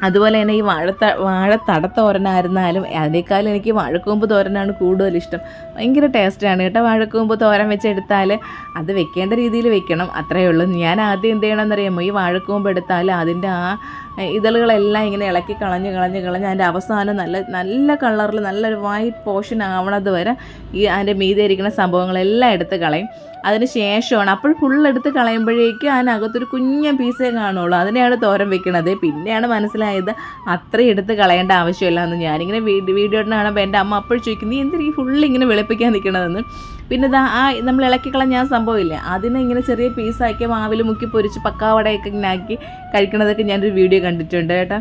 അതുപോലെ തന്നെ ഈ വാഴത്ത വാഴത്തട തോരനായിരുന്നാലും അതിനേക്കാളും എനിക്ക് വാഴക്കൂമ്പ് തോരനാണ് കൂടുതൽ ഇഷ്ടം. ഭയങ്കര ടേസ്റ്റാണ് കേട്ടോ വാഴക്കൂമ്പ് തോരൻ വെച്ചെടുത്താൽ അത് വെക്കേണ്ട രീതിയിൽ വെക്കണം. അത്രയേ ഉള്ളൂ. ഞാൻ ആദ്യം എന്ത് ചെയ്യണമെന്നറിയാമോ? ഈ വാഴക്കൂമ്പ് എടുത്താൽ അതിന്റെ ആ ഇതളുകളെല്ലാം ഇങ്ങനെ ഇളക്കി കളഞ്ഞ് കളഞ്ഞ് കളഞ്ഞ് അതിന്റെ അവസാനം നല്ല നല്ല കളറിൽ നല്ലൊരു വൈറ്റ് പോർഷൻ ആവണത് വരെ ഈ അതിന്റെ മീതെ ഇരിക്കുന്ന സംഭവങ്ങളെല്ലാം എടുത്ത് കളയും. അതിന് ശേഷമാണ് അപ്പോൾ ഫുൾ എടുത്ത് കളയുമ്പോഴേക്കും അതിനകത്തൊരു കുഞ്ഞ പീസേ കാണുള്ളൂ. അതിനെയാണ് തോരൻ വെക്കണത്. പിന്നെയാണ് മനസ്സിലായത് അത്രയും എടുത്ത് കളയേണ്ട ആവശ്യമില്ല എന്ന് ഞാനിങ്ങനെ വീഡിയോ കാണുമ്പോൾ എന്റെ അമ്മ അപ്പോൾ ചോദിക്കും നീ എന്തിനാ ഈ ഫുൾ ഇങ്ങനെ വെളുപ്പിക്കാൻ നിൽക്കണതെന്ന്? പിന്നെ ഇതാ ആ നമ്മൾ ഇളക്കി കളഞ്ഞ ആ സംഭവമില്ലേ അതിനെ ഇങ്ങനെ ചെറിയ പീസാക്കി മാവിൽ മുക്കി പൊരിച്ച് പക്കാവടയൊക്കെ ഇങ്ങനെ ആക്കി കഴിക്കണതൊക്കെ ഞാനൊരു വീഡിയോ കണ്ടിട്ടുണ്ട് കേട്ടോ.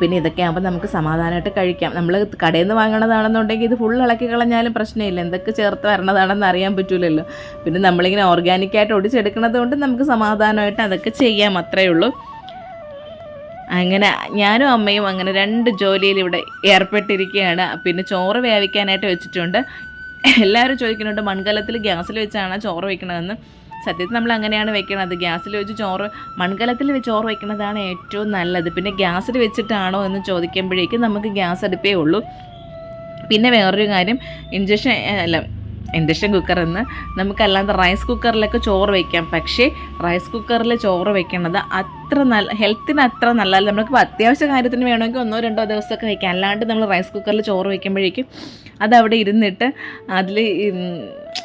പിന്നെ ഇതൊക്കെ ആകുമ്പോൾ നമുക്ക് സമാധാനമായിട്ട് കഴിക്കാം. നമ്മൾ കടയിൽ നിന്ന് വാങ്ങണതാണെന്നുണ്ടെങ്കിൽ ഇത് ഫുൾ ഇളക്കി കളഞ്ഞാലും പ്രശ്നമില്ല. എന്തൊക്കെ ചേർത്ത് വരണതാണെന്ന് അറിയാൻ പറ്റില്ലല്ലോ പിന്നെ നമ്മളിങ്ങനെ ഓർഗാനിക്കായിട്ട് ഒടിച്ചെടുക്കണത് കൊണ്ട് നമുക്ക് സമാധാനമായിട്ട് അതൊക്കെ ചെയ്യാം അത്രയേ ഉള്ളൂ. അങ്ങനെ ഞാനും അമ്മയും അങ്ങനെ രണ്ട് ജോലിയിൽ ഇവിടെ ഏർപ്പെട്ടിരിക്കുകയാണ്. പിന്നെ ചോറ് വേവിക്കാനായിട്ട് വെച്ചിട്ടുണ്ട്. എല്ലാവരും ചോദിക്കുന്നുണ്ട് മൺകലത്തിൽ ഗ്യാസിൽ വെച്ചാണ് ചോറ് വയ്ക്കണതെന്ന് സത്യത്തിൽ നമ്മൾ അങ്ങനെയാണ് വെക്കണത്. ഗ്യാസിൽ വെച്ച് ചോറ് മൺകലത്തിൽ വെച്ച് ചോറ് വെക്കുന്നതാണ് ഏറ്റവും നല്ലത്. പിന്നെ ഗ്യാസിൽ വെച്ചിട്ടാണോ എന്ന് ചോദിക്കുമ്പോഴേക്കും നമുക്ക് ഗ്യാസ് അടുപ്പേ ഉള്ളൂ. പിന്നെ വേറൊരു കാര്യം ഇൻജക്ഷൻ അല്ല ഇൻഡക്ഷൻ കുക്കറെന്ന് നമുക്കല്ലാതെ റൈസ് കുക്കറിലൊക്കെ ചോറ് വയ്ക്കാം പക്ഷേ റൈസ് കുക്കറിൽ ചോറ് വയ്ക്കുന്നത് അത്ര നല്ല ഹെൽത്തിന് അത്ര നല്ലതല്ല. നമുക്ക് അത്യാവശ്യ കാര്യത്തിന് വേണമെങ്കിൽ ഒന്നോ രണ്ടോ ദിവസമൊക്കെ വയ്ക്കാം അല്ലാണ്ട് നമ്മൾ റൈസ് കുക്കറിൽ ചോറ് വയ്ക്കുമ്പോഴേക്കും അതവിടെ ഇരുന്നിട്ട് അതിൽ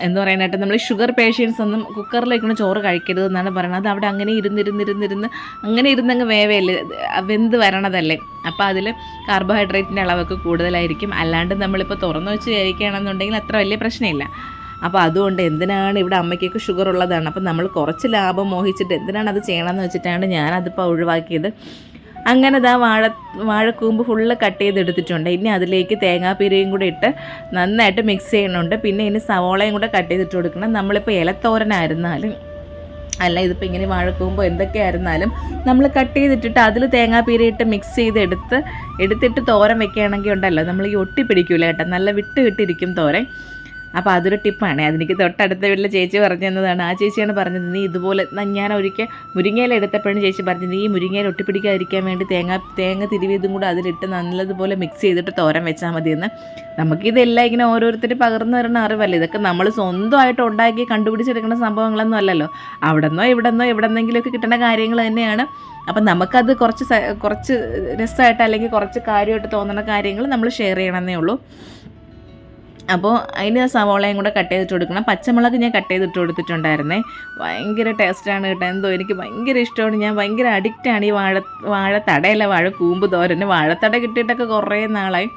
എന്ന് പറയാനായിട്ട് നമ്മൾ ഷുഗർ പേഷ്യൻസ് ഒന്നും കുക്കറിൽ വയ്ക്കുന്ന ചോറ് കഴിക്കരുത് എന്നാണ് പറയുന്നത് അത് അവിടെ അങ്ങനെ ഇരുന്നിരുന്നിരുന്നിരുന്ന് അങ്ങനെ ഇരുന്നങ്ങ് വേവയല്ലേ വെന്ത് വരണതല്ലേ. അപ്പോൾ അതിൽ കാർബോഹൈഡ്രേറ്റിന്റെ അളവൊക്കെ കൂടുതലായിരിക്കും. അല്ലാണ്ട് നമ്മളിപ്പോൾ തുറന്നു വെച്ച് കഴിക്കുകയാണെന്നുണ്ടെങ്കിൽ അത്ര വലിയ പ്രശ്നമില്ല. അപ്പോൾ അതുകൊണ്ട് എന്തിനാണ് ഇവിടെ അമ്മയ്ക്കൊക്കെ ഷുഗർ ഉള്ളതാണ് അപ്പോൾ നമ്മൾ കുറച്ച് ലാഭം മോഹിച്ചിട്ട് എന്തിനാണ് അത് ചെയ്യണമെന്ന് വെച്ചിട്ടാണ് ഞാനതിപ്പോൾ ഒഴിവാക്കിയത്. അങ്ങനെ ഇതാ വാഴ വാഴക്കൂമ്പ് ഫുള്ള് കട്ട് ചെയ്തെടുത്തിട്ടുണ്ട്. ഇനി അതിലേക്ക് തേങ്ങാപ്പീരയും കൂടെ ഇട്ട് നന്നായിട്ട് മിക്സ് ചെയ്യണുണ്ട് പിന്നെ ഇനി സവോളയും കൂടെ കട്ട് ചെയ്തിട്ട് കൊടുക്കണം. നമ്മളിപ്പോൾ ഇലത്തോരനായിരുന്നാലും അല്ല ഇതിപ്പോൾ ഇങ്ങനെ വാഴക്കൂമ്പോ എന്തൊക്കെയായിരുന്നാലും നമ്മൾ കട്ട് ചെയ്തിട്ടിട്ട് അതിൽ തേങ്ങാപ്പീരയിട്ട് മിക്സ് ചെയ്ത് എടുത്ത് എടുത്തിട്ട് തോരൻ വെക്കുകയാണെങ്കിൽ ഉണ്ടല്ലോ നമ്മൾ ഈ ഒട്ടി കേട്ടോ. നല്ല വിട്ട് വിട്ടിരിക്കും തോരൻ. അപ്പോൾ അതൊരു ടിപ്പാണ്. അതെനിക്ക് തൊട്ടടുത്ത വീട്ടിലെ ചേച്ചി പറഞ്ഞു തന്നതാണ്. ആ ചേച്ചിയാണ് പറഞ്ഞത് നീ ഇതുപോലെ ഞാൻ ഒരിക്കൽ മുരിങ്ങയില എടുത്തപ്പോഴും ചേച്ചി പറഞ്ഞു നീ മുരിങ്ങയില ഒട്ടിപ്പിടിക്കാതിരിക്കാൻ വേണ്ടി തേങ്ങ തേങ്ങ തിരുവിയതും കൂടെ അതിലിട്ട് നല്ലതുപോലെ മിക്സ് ചെയ്തിട്ട് തോരൻ വെച്ചാൽ മതിയെന്ന്. നമുക്കിതെല്ലാം ഇങ്ങനെ ഓരോരുത്തർ പകർന്നു തരുന്ന അറിവല്ല? ഇതൊക്കെ നമ്മൾ സ്വന്തമായിട്ട് ഉണ്ടാക്കി കണ്ടുപിടിച്ചെടുക്കുന്ന സംഭവങ്ങളൊന്നും അല്ലല്ലോ. അവിടെ നിന്നോ ഇവിടെ നിന്നോ എവിടെ നിന്നെങ്കിലുമൊക്കെ കിട്ടുന്ന കാര്യങ്ങൾ തന്നെയാണ്. അപ്പം നമുക്കത് കുറച്ച് കുറച്ച് രസമായിട്ട് അല്ലെങ്കിൽ കുറച്ച് കാര്യമായിട്ട് തോന്നുന്ന കാര്യങ്ങൾ നമ്മൾ ഷെയർ ചെയ്യണമെന്നേ ഉള്ളൂ. അപ്പോൾ അതിന് സവോളയും കൂടെ കട്ട് ചെയ്തിട്ട് കൊടുക്കണം. പച്ചമുളക് ഞാൻ കട്ട് ചെയ്തിട്ട് കൊടുത്തിട്ടുണ്ടായിരുന്നേ. ഭയങ്കര ടേസ്റ്റാണ് കേട്ടോ. എന്തോ എനിക്ക് ഭയങ്കര ഇഷ്ടമാണ്. ഞാൻ ഭയങ്കര അഡിക്റ്റാണ് ഈ വാഴ വാഴത്തടയല്ല വാഴ കൂമ്പ് തോരന്. വാഴത്തട കിട്ടിയിട്ടൊക്കെ കുറേ നാളായി.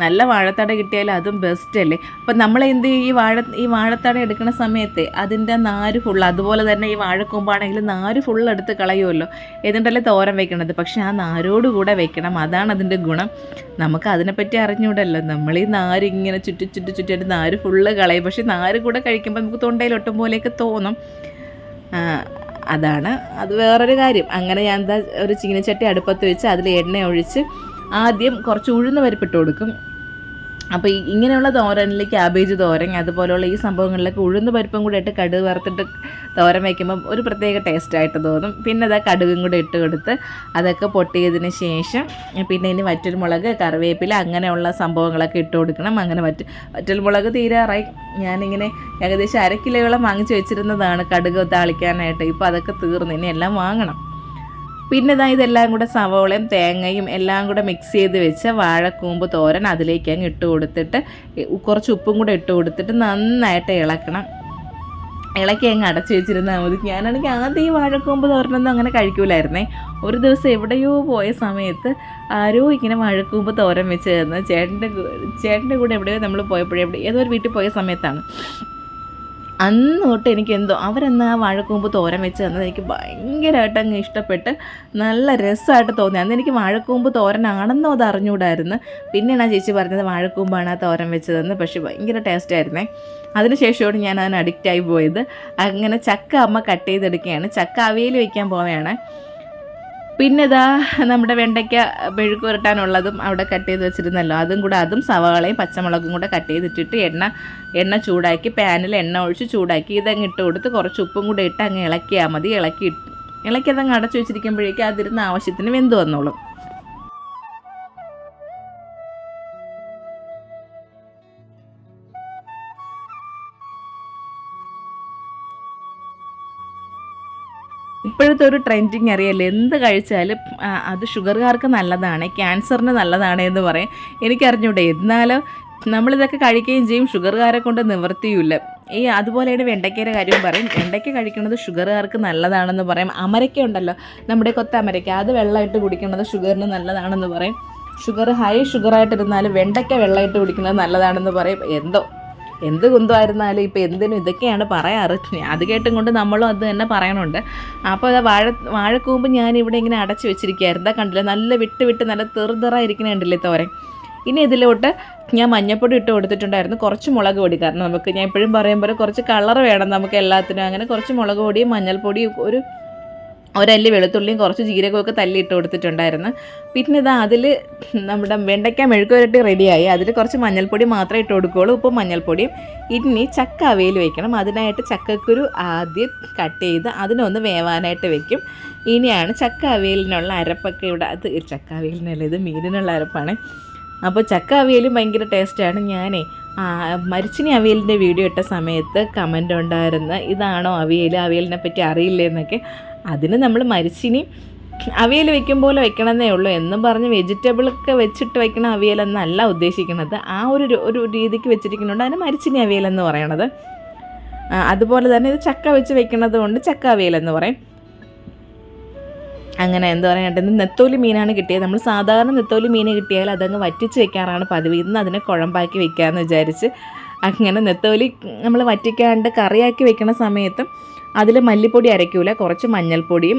നല്ല വാഴത്തട കിട്ടിയാൽ അതും ബെസ്റ്റ് അല്ലേ? അപ്പം നമ്മൾ എന്ത് ചെയ്യും? ഈ വാഴ ഈ വാഴത്തട എടുക്കുന്ന സമയത്ത് അതിന്റെ നാര് ഫുൾ അതുപോലെ തന്നെ ഈ വാഴക്കൊമ്പാണെങ്കിൽ നാര് ഫുൾ എടുത്ത് കളയുമല്ലോ എന്നിട്ടല്ലേ തോരൻ വെക്കണത്? പക്ഷേ ആ നാരോട് കൂടെ വെക്കണം. അതാണ് അതിന്റെ ഗുണം. നമുക്ക് അതിനെപ്പറ്റി അറിഞ്ഞൂടല്ലോ. നമ്മൾ ഈ നാര് ഇങ്ങനെ ചുറ്റി ചുറ്റി ചുറ്റിയിട്ട് നാര് ഫുള്ള് കളയും. പക്ഷേ നാര് കൂടെ കഴിക്കുമ്പോൾ നമുക്ക് തൊണ്ടയിൽ ഒട്ടും പോലെയൊക്കെ തോന്നും. അതാണ്. അത് വേറൊരു കാര്യം. അങ്ങനെ ഞാൻ എന്താ ഒരു ചീനച്ചട്ടി അടുപ്പത്ത് വെച്ച് അതിൽ എണ്ണ ഒഴിച്ച് ആദ്യം കുറച്ച് ഉഴുന്ന് പരിപ്പിട്ട് കൊടുക്കും. അപ്പോൾ ഇങ്ങനെയുള്ള തോരനിൽ ക്യാബേജ് തോരൻ അതുപോലെയുള്ള ഈ സംഭവങ്ങളിലൊക്കെ ഉഴുന്ന് പരിപ്പും കൂടെ ഇട്ട് കടുക് വറുത്തിട്ട് തോരൻ വയ്ക്കുമ്പോൾ ഒരു പ്രത്യേക ടേസ്റ്റായിട്ട് തോന്നും. പിന്നെ അതാ കടുകും കൂടെ ഇട്ട് കൊടുത്ത് അതൊക്കെ പൊട്ടിയതിന് ശേഷം പിന്നെ ഇനി വറ്റൽമുളക് കറിവേപ്പില അങ്ങനെയുള്ള സംഭവങ്ങളൊക്കെ ഇട്ട് കൊടുക്കണം. അങ്ങനെ വറ്റ വറ്റൽമുളക് തീരാറായി. ഞാനിങ്ങനെ ഏകദേശം അര വാങ്ങിച്ച് വെച്ചിരുന്നതാണ് കടുക് താളിക്കാനായിട്ട്. ഇപ്പോൾ അതൊക്കെ തീർന്നു. ഇനി എല്ലാം വാങ്ങണം. പിന്നെ ഇതാ ഇതെല്ലാം കൂടെ സവോളയും തേങ്ങയും എല്ലാം കൂടെ മിക്സ് ചെയ്ത് വെച്ച് വാഴക്കൂമ്പ് തോരൻ അതിലേക്ക് അങ്ങ് ഇട്ട് കൊടുത്തിട്ട് കുറച്ച് ഉപ്പും കൂടെ ഇട്ട് കൊടുത്തിട്ട് നന്നായിട്ട് ഇളക്കണം. ഇളക്കി അങ്ങ് അടച്ചു വെച്ചിരുന്നാൽ മതി. ഞാനാണെങ്കിൽ ആദ്യം ഈ വാഴക്കൂമ്പ് തോരനൊന്നും അങ്ങനെ കഴിക്കൂലായിരുന്നേ. ഒരു ദിവസം എവിടെയോ പോയ സമയത്ത് ആരോ ഇങ്ങനെ വാഴക്കൂമ്പ് തോരൻ വെച്ച് തന്ന് ചേട്ടന്റെ ചേട്ടന്റെ കൂടെ എവിടെയോ നമ്മൾ പോയപ്പോഴേ ഏതോ ഒരു വീട്ടിൽ പോയ സമയത്താണ്. അന്ന് തൊട്ട് എനിക്ക് എന്തോ അവരെന്ന് ആ വാഴക്കൂമ്പ് തോരൻ വെച്ച് തന്നത് എനിക്ക് ഭയങ്കരമായിട്ട് അങ്ങ് ഇഷ്ടപ്പെട്ട് നല്ല രസമായിട്ട് തോന്നി. അന്ന് എനിക്ക് വാഴക്കൂമ്പ് തോരനാണെന്നോ അത് അറിഞ്ഞുകൂടായിരുന്നു പിന്നെയാണ് ആ ചേച്ചി പറഞ്ഞത് വാഴക്കൂമ്പാണ് ആ തോരൻ വെച്ചതെന്ന്. പക്ഷേ ഭയങ്കര ടേസ്റ്റ് ആയിരുന്നേ. അതിനുശേഷമാണ് ഞാൻ അതിന് അഡിക്റ്റായി പോയത്. അങ്ങനെ ചക്ക അമ്മ കട്ട് ചെയ്തെടുക്കുകയാണ്. ചക്ക അവയിൽ വയ്ക്കാൻ പോവുകയാണ്. പിന്നെ ഇതാ നമ്മുടെ വെണ്ടയ്ക്ക മെഴുക്ക് പുരട്ടാനുള്ളതും അവിടെ കട്ട് ചെയ്ത് വെച്ചിരുന്നല്ലോ. അതും കൂടെ അതും സവാളയും പച്ചമുളകും കൂടെ കട്ട് ചെയ്തിട്ടിട്ട് എണ്ണ എണ്ണ ചൂടാക്കി പാനിൽ എണ്ണ ഒഴിച്ച് ചൂടാക്കി ഇതങ്ങ് ഇട്ട് കൊടുത്ത് കുറച്ച് ഉപ്പും കൂടെ ഇട്ട് അങ്ങ് ഇളക്കിയാൽ മതി. ഇളക്കി ഇളക്കി അതങ്ങ് അടച്ചു വെച്ചിരിക്കുമ്പോഴേക്കും അതിരുന്ന് ആവശ്യത്തിന് വെന്ത് വന്നോളും. ഇപ്പോഴത്തെ ഒരു ട്രെൻഡിങ് അറിയാമല്ലോ എന്ത് കഴിച്ചാലും അത് ഷുഗറുകാർക്ക് നല്ലതാണ് ക്യാൻസറിന് നല്ലതാണ് എന്ന് പറയും. എനിക്കറിഞ്ഞൂടെ എന്നാലും നമ്മളിതൊക്കെ കഴിക്കുകയും ചെയ്യും ഷുഗറുകാരെ കൊണ്ട് നിവർത്തിയില്ല. ഈ അതുപോലെയാണ് വെണ്ടയ്ക്കയുടെ കാര്യം പറയും. വെണ്ടയ്ക്ക കഴിക്കുന്നത് ഷുഗറുകാർക്ക് നല്ലതാണെന്ന് പറയും. അമരയ്ക്ക ഉണ്ടല്ലോ നമ്മുടെ കൊത്ത അമരയ്ക്ക അത് വെള്ളമായിട്ട് കുടിക്കുന്നത് ഷുഗറിന് നല്ലതാണെന്ന് പറയും. ഷുഗർ ഹൈ ഷുഗറായിട്ടിരുന്നാലും വെണ്ടയ്ക്ക വെള്ളമായിട്ട് കുടിക്കുന്നത് നല്ലതാണെന്ന് പറയും. എന്തോ എന്ത് കുന്തമായിരുന്നാലും ഇപ്പോൾ എന്തിനും ഇതൊക്കെയാണ് പറയാറ്. അത് കേട്ടും കൊണ്ട് നമ്മളും അത് തന്നെ പറയണുണ്ട്. അപ്പോൾ അത് വാഴ വാഴക്കൂമ്പ് ഞാൻ ഇവിടെ ഇങ്ങനെ അടച്ചു വെച്ചിരിക്കുകയായിരുന്നു. കണ്ടില്ല? നല്ല വിട്ട് വിട്ട് നല്ല തെറുതെറായിരിക്കണേ കണ്ടില്ലേ തോരൻ. ഇനി ഇതിലോട്ട് ഞാൻ മഞ്ഞപ്പൊടി ഇട്ട് കൊടുത്തിട്ടുണ്ടായിരുന്നു. കുറച്ച് മുളക് പൊടി. കാരണം നമുക്ക് ഞാൻ എപ്പോഴും പറയുമ്പോൾ കുറച്ച് കളർ വേണം നമുക്ക് എല്ലാത്തിനും. അങ്ങനെ കുറച്ച് മുളക് പൊടിയും മഞ്ഞൾപ്പൊടിയും ഒരു ഒരല്ലി വെളുത്തുള്ളിയും കുറച്ച് ജീരകമൊക്കെ തല്ലി ഇട്ട് കൊടുത്തിട്ടുണ്ടായിരുന്നു. പിന്നെ ഇതാ അതിൽ നമ്മുടെ വെണ്ടയ്ക്ക മെഴുക്ക് വരട്ടി റെഡിയായി. അതിൽ കുറച്ച് മഞ്ഞൾപ്പൊടി മാത്രമേ ഇട്ട് കൊടുക്കുകയുള്ളൂ. ഉപ്പും മഞ്ഞൾപ്പൊടിയും. ഇനി ചക്ക അവയിൽ വെക്കണം. അതിനായിട്ട് ചക്കക്കുരു ആദ്യം കട്ട് ചെയ്ത് അതിനൊന്ന് വേവാനായിട്ട് വെക്കും. ഇനിയാണ് ചക്ക അവയിലിനുള്ള അരപ്പൊക്കെ ഇവിടെ അത് ചക്ക അവയിലിനല്ല ഇത് മീനിനുള്ള അരപ്പാണ്. അപ്പോൾ ചക്ക അവിയലും ഭയങ്കര ടേസ്റ്റാണ് ഞാനേ മരിച്ചിനി അവിയലിന്റെ വീഡിയോ ഇട്ട സമയത്ത് കമന്റ് ഉണ്ടായിരുന്നു. ഇതാണോ അവിയൽ അവിയലിനെ പറ്റി അറിയില്ലേ എന്നൊക്കെ. അതിന് നമ്മൾ മരിച്ചിനി അവിയൽ വെക്കും പോലെ വെക്കണമെന്നേ ഉള്ളൂ എന്നും പറഞ്ഞ് വെജിറ്റബിളൊക്കെ വെച്ചിട്ട് വെക്കണ അവിയലെന്നല്ല ഉദ്ദേശിക്കുന്നത്. ആ ഒരു ഒരു രീതിക്ക് വെച്ചിരിക്കുന്നുണ്ട്. അതിന് മരിച്ചിനി അവിയലെന്ന് പറയണത്. അതുപോലെ തന്നെ ഇത് ചക്ക വെച്ച് വെക്കണത് കൊണ്ട് ചക്ക അവിയലെന്ന് പറയും. അങ്ങനെ എന്താ പറയുക ഇന്ന് നെത്തോലി മീനാണ് കിട്ടിയത്. നമ്മൾ സാധാരണ നെത്തോലി മീൻ കിട്ടിയാൽ അതങ്ങ് വറ്റിച്ച് വെക്കാറാണ് പതിവ്. ഇന്ന് അതിനെ കുഴമ്പാക്കി വെക്കാമെന്ന് വിചാരിച്ച് അങ്ങനെ നെത്തോലി നമ്മൾ വറ്റിക്കാണ്ട് കറിയാക്കി വെക്കണ സമയത്ത് അതിൽ മല്ലിപ്പൊടി അരയ്ക്കൂല കുറച്ച് മഞ്ഞൾപ്പൊടിയും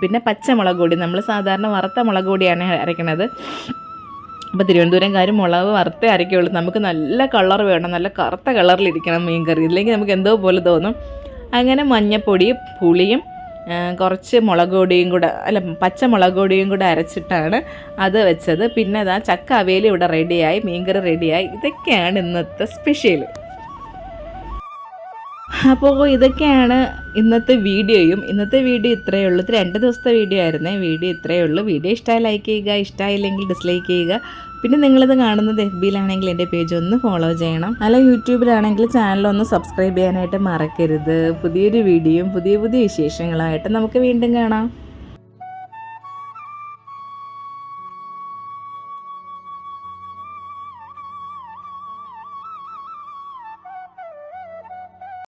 പിന്നെ പച്ചമുളക് പൊടി. നമ്മൾ സാധാരണ വറുത്ത മുളക് പൊടിയാണ് അരയ്ക്കണത്. അപ്പോൾ തിരുവനന്തപുരംകാർ മുളക് വറുത്തേ അരയ്ക്കുള്ളൂ. നമുക്ക് നല്ല കളർ വേണം നല്ല കറുത്ത കളറിലിരിക്കണം മീൻ കറി. ഇല്ലെങ്കിൽ നമുക്ക് എന്തോ പോലെ തോന്നും. അങ്ങനെ മഞ്ഞപ്പൊടിയും പുളിയും കുറച്ച് മുളക് പൊടിയും കൂടെ അല്ല പച്ചമുളക് പൊടിയും കൂടെ അരച്ചിട്ടാണ് അത് വെച്ചത്. പിന്നെ അതാ ചക്ക അവയിൽ ഇവിടെ റെഡിയായി മീൻകറി റെഡിയായി ഇതൊക്കെയാണ് ഇന്നത്തെ സ്പെഷ്യൽ അപ്പോൾ ഇതൊക്കെയാണ് ഇന്നത്തെ വീഡിയോയും. ഇന്നത്തെ വീഡിയോ ഇത്രയേ ഉള്ളൂ. ഇത് രണ്ട് ദിവസത്തെ വീഡിയോ ആയിരുന്നേ. വീഡിയോ ഇത്രയേ ഉള്ളൂ. വീഡിയോ ഇഷ്ടമായി ലൈക്ക് ചെയ്യുക ഇഷ്ടമായില്ലെങ്കിൽ ഡിസ്ലൈക്ക് ചെയ്യുക. പിന്നെ നിങ്ങളിത് കാണുന്നത് എഫ് ബിയിലാണെങ്കിൽ എന്റെ പേജ് ഒന്ന് ഫോളോ ചെയ്യണം. അല്ല യൂട്യൂബിലാണെങ്കിൽ ചാനൽ ഒന്ന് സബ്സ്ക്രൈബ് ചെയ്യാനായിട്ട് മറക്കരുത്. പുതിയൊരു വീഡിയോയും പുതിയ പുതിയ വിശേഷങ്ങളായിട്ട് നമുക്ക് വീണ്ടും കാണാം.